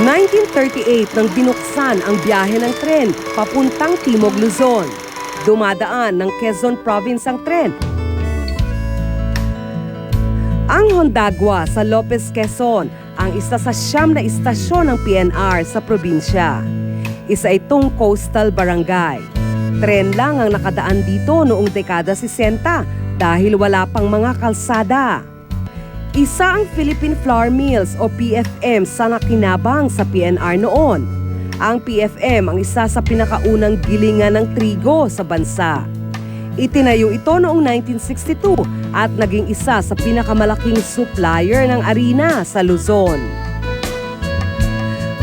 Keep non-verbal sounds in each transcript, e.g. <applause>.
1938 nang binuksan ang biyahe ng tren papuntang Timog Luzon. Dumadaan ng Quezon Province ang tren. Ang Hondagua sa Lopez, Quezon ang isa sa siyam na istasyon ng PNR sa probinsya. Isa itong coastal barangay. Tren lang ang nakadaan dito noong dekada 60 dahil wala pang mga kalsada. Isa ang Philippine Flour Mills o PFM sa nakinabang sa PNR noon. Ang PFM ang isa sa pinakaunang gilingan ng trigo sa bansa. Itinayo ito noong 1962 at naging isa sa pinakamalaking supplier ng arena sa Luzon.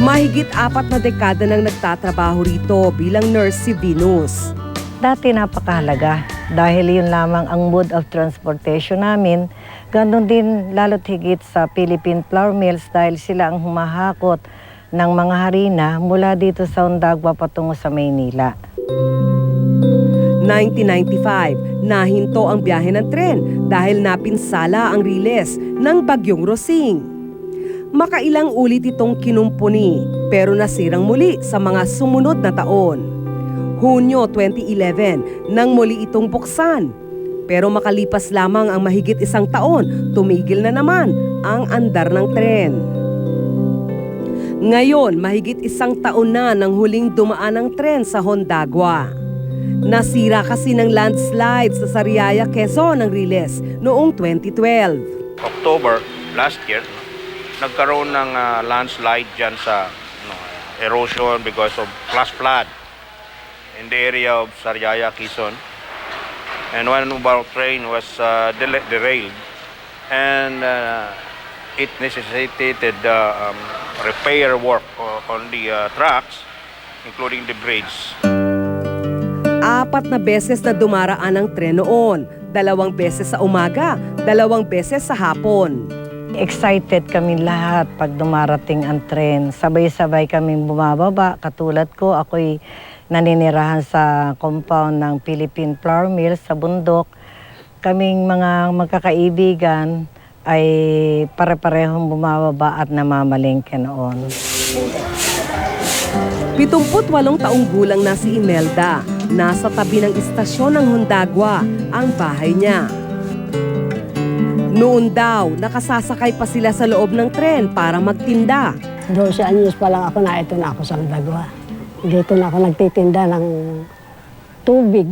Mahigit apat na dekada nang nagtatrabaho rito bilang nurse si Venus. Dati napakahalaga dahil yun lamang ang mode of transportation namin. Ganon din lalo't higit sa Philippine Flour Mills dahil sila ang humahakot ng mga harina mula dito sa Ondagua patungo sa Maynila. 1995, nahinto ang biyahe ng tren dahil napinsala ang riles ng Bagyong Rosing. Makailang ulit itong kinumpuni pero nasirang muli sa mga sumunod na taon. Hunyo 2011 nang muli itong buksan. Pero makalipas lamang ang mahigit isang taon, tumigil na naman ang andar ng tren. Ngayon, mahigit isang taon na nang huling dumaan ang tren sa Hondagua. Nasira kasi ng landslide sa Sariaya, Quezon ang riles noong 2012. October last year, nagkaroon ng ah, landslide dyan sa ano, erosion because of flash flood in the area of Sariaya, Quezon. And one of our train was uh, derailed and uh, it necessitated uh, um, repair work on the uh, tracks, including the bridge. Apat na beses na dumaraan ang tren noon. Dalawang beses sa umaga, dalawang beses sa hapon. Excited kami lahat pag dumarating ang tren. Sabay-sabay kaming bumababa. Katulad ko, ako'y naninirahan sa compound ng Philippine Flour Mills sa bundok. Kaming mga magkakaibigan ay pare-parehong bumababa at namamalingke noon. 78 taong gulang na si Imelda. Nasa tabi ng istasyon ng Hondagua ang bahay niya. Noon daw, nakasasakay pa sila sa loob ng tren para magtinda. 12 anyos pa lang ako na ito na ako sa Dagwa. Dito na ako nagtitinda ng tubig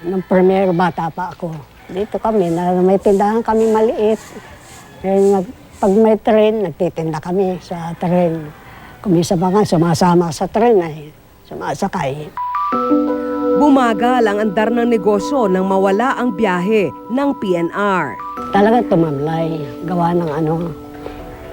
ng premier bata pa ako. Dito kami, na may tindahan kami maliit. Eh, nag, pag may tren, nagtitinda kami sa tren. Kumisa pa nga, sumasama sa tren ay sumasakay. Bumagal ang andar ng negosyo nang mawala ang biyahe ng PNR. Talaga tumamlay, gawa ng ano,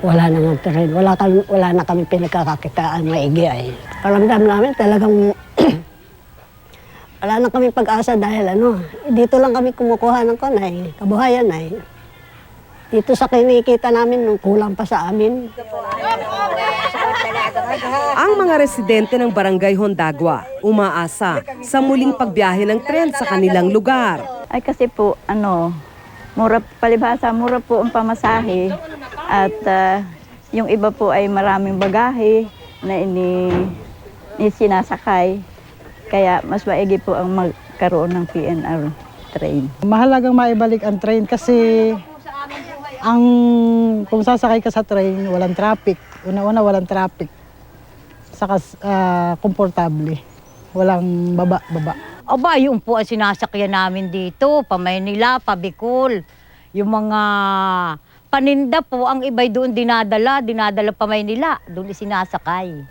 wala na ng tren. Wala, kami, wala na kami pinagkakakitaan maigi ay. Paramdam namin talagang <clears throat> wala na kami pag-asa dahil ano, dito lang kami kumukuha ng kanay, kabuhayan ay. Dito sa kinikita namin, nung kulang pa sa amin. Ang mga residente ng Barangay Hondagua umaasa sa muling pagbiyahe ng tren sa kanilang lugar. Ay kasi po, ano, mura, palibhasa, mura po ang pamasahe. At ah, yung iba po ay maraming bagahe na ini, ini sinasakay. Kaya mas maigi po ang magkaroon ng PNR train. Mahalagang maibalik ang train kasi ang kung sasakay ka sa train, walang traffic. Una-una, walang traffic. Saka ah, komportable. Walang baba-baba. Aba, yun po ang sinasakyan namin dito, pa Maynila, pa Bicol. Yung mga paninda po, ang iba'y doon dinadala, dinadala pa Maynila, doon isinasakay.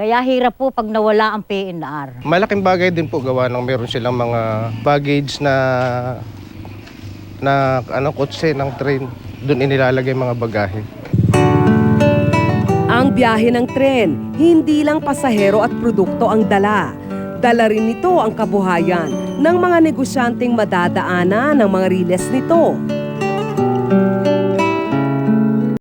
Kaya hirap po pag nawala ang PNR. Malaking bagay din po gawa ng meron silang mga baggage na na ano kotse ng train doon inilalagay mga bagahe. Ang biyahe ng tren, hindi lang pasahero at produkto ang dala. Dala rin nito ang kabuhayan ng mga negosyanteng madadaanan ng mga riles nito.